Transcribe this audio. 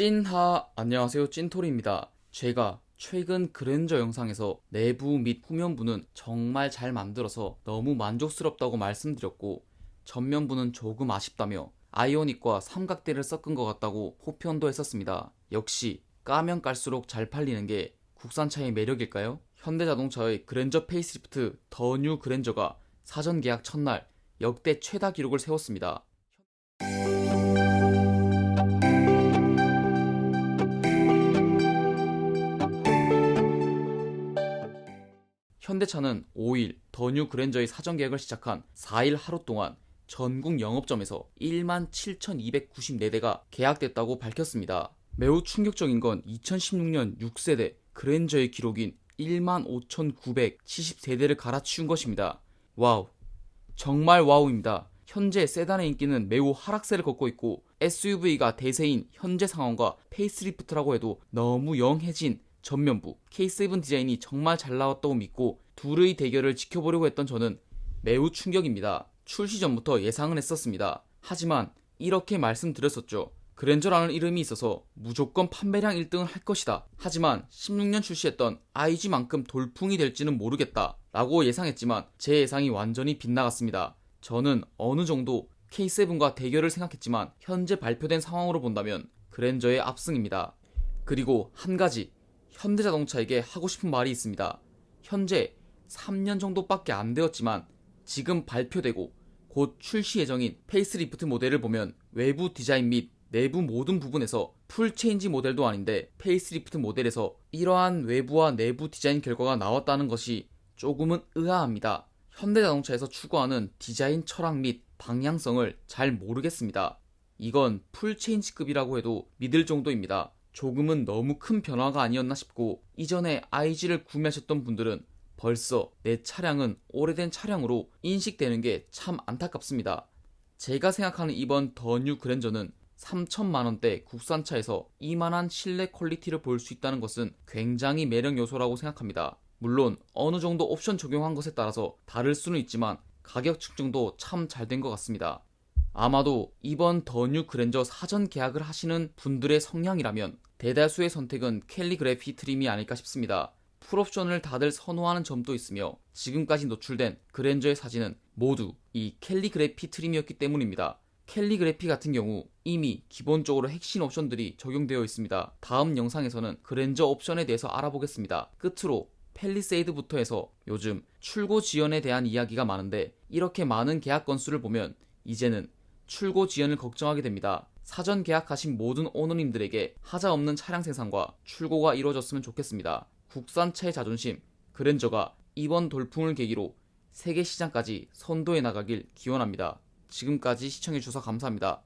찐하 안녕하세요 찐토리입니다. 제가 최근 그랜저 영상에서 내부 및 후면부는 정말 잘 만들어서 너무 만족스럽다고 말씀드렸고 전면부는 조금 아쉽다며 아이오닉과 삼각대를 섞은 것 같다고 호편도 했었습니다. 역시 까면 깔수록 잘 팔리는 게 국산차의 매력일까요? 현대자동차의 그랜저 페이스리프트 더 뉴 그랜저가 사전 계약 첫날 역대 최다 기록을 세웠습니다. 현대차는 5일 더뉴 그랜저의 사전 계약을 시작한 4일 하루 동안 전국 영업점에서 1만 7,294대가 계약됐다고 밝혔습니다. 매우 충격적인 건 2016년 6세대 그랜저의 기록인 1만 5,973대를 갈아치운 것입니다. 와우. 정말 와우입니다. 현재 세단의 인기는 매우 하락세를 걷고 있고 SUV가 대세인 현재 상황과 페이스리프트라고 해도 너무 영해진 전면부 K7 디자인이 정말 잘 나왔다고 믿고 둘의 대결을 지켜보려고 했던 저는 매우 충격입니다. 출시 전부터 예상은 했었습니다. 하지만 이렇게 말씀드렸었죠. 그랜저라는 이름이 있어서 무조건 판매량 1등을 할 것이다. 하지만 16년 출시했던 IG만큼 돌풍이 될지는 모르겠다. 라고 예상했지만 제 예상이 완전히 빗나갔습니다. 저는 어느 정도 K7과 대결을 생각했지만 현재 발표된 상황으로 본다면 그랜저의 압승입니다. 그리고 한 가지 현대자동차에게 하고 싶은 말이 있습니다. 현재 3년 정도밖에 안 되었지만 지금 발표되고 곧 출시 예정인 페이스리프트 모델을 보면 외부 디자인 및 내부 모든 부분에서 풀 체인지 모델도 아닌데 페이스리프트 모델에서 이러한 외부와 내부 디자인 결과가 나왔다는 것이 조금은 의아합니다. 현대자동차에서 추구하는 디자인 철학 및 방향성을 잘 모르겠습니다. 이건 풀 체인지급이라고 해도 믿을 정도입니다. 조금은 너무 큰 변화가 아니었나 싶고 이전에 IG를 구매하셨던 분들은 벌써 내 차량은 오래된 차량으로 인식되는 게 참 안타깝습니다. 제가 생각하는 이번 더 뉴 그랜저는 3천만 원대 국산차에서 이만한 실내 퀄리티를 볼 수 있다는 것은 굉장히 매력 요소라고 생각합니다. 물론 어느 정도 옵션 적용한 것에 따라서 다를 수는 있지만 가격 측정도 참 잘 된 것 같습니다. 아마도 이번 더 뉴 그랜저 사전 계약을 하시는 분들의 성향이라면 대다수의 선택은 캘리그래피 트림이 아닐까 싶습니다. 풀옵션을 다들 선호하는 점도 있으며 지금까지 노출된 그랜저의 사진은 모두 이 캘리그래피 트림이었기 때문입니다. 캘리그래피 같은 경우 이미 기본적으로 핵심 옵션들이 적용되어 있습니다. 다음 영상에서는 그랜저 옵션에 대해서 알아보겠습니다. 끝으로 펠리세이드부터 해서 요즘 출고 지연에 대한 이야기가 많은데 이렇게 많은 계약 건수를 보면 이제는 출고 지연을 걱정하게 됩니다. 사전 계약하신 모든 오너님들에게 하자 없는 차량 생산과 출고가 이루어졌으면 좋겠습니다. 국산차의 자존심, 그랜저가 이번 돌풍을 계기로 세계 시장까지 선도해 나가길 기원합니다. 지금까지 시청해주셔서 감사합니다.